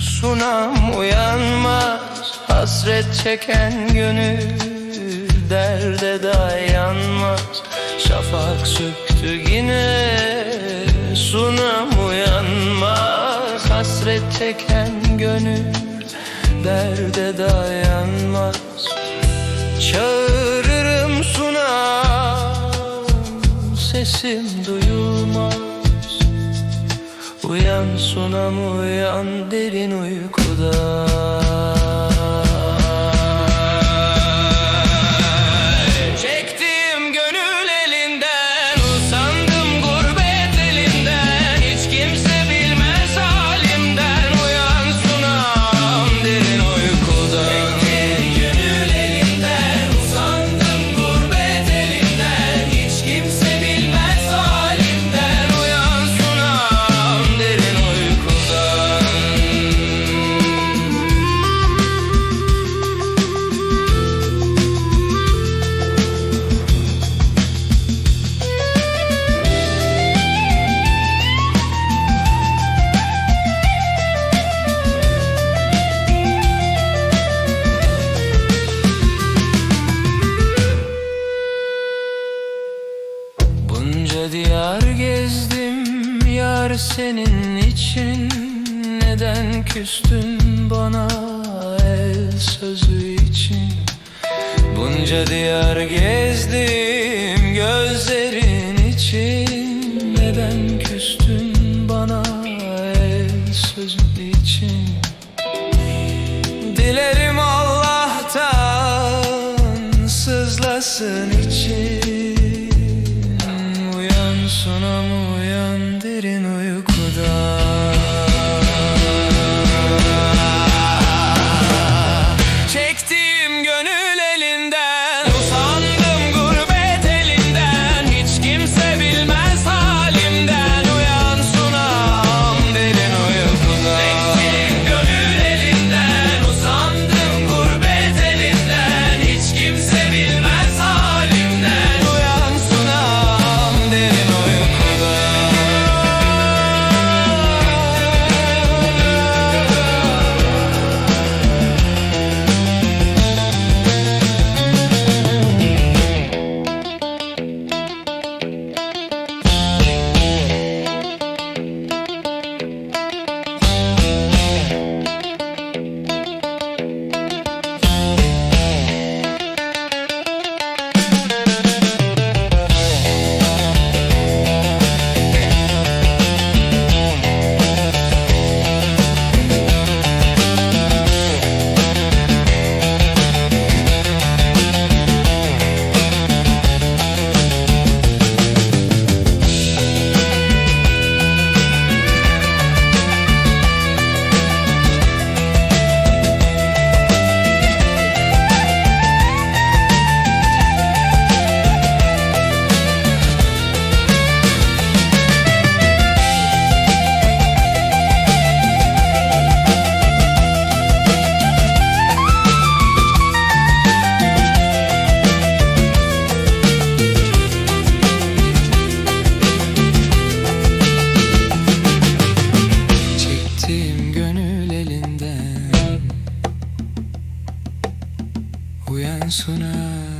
sunam uyanmaz Hasret çeken gönül derde dayanmaz Şafak söktü yine sunam uyanmaz Hasret çeken gönül derde dayanmaz Çağırırım sunam sesim duyulmaz Uyan sunam uyan derin uykuda Diyar gezdim yar senin için. Neden küstün bana el sözü için? Bunca diyar gezdim gözlerin için. Neden küstün bana el sözü için? Dilerim Allah'tan sızlasın için Uyan sunam uyan derin uykuda elinden Uyan sunam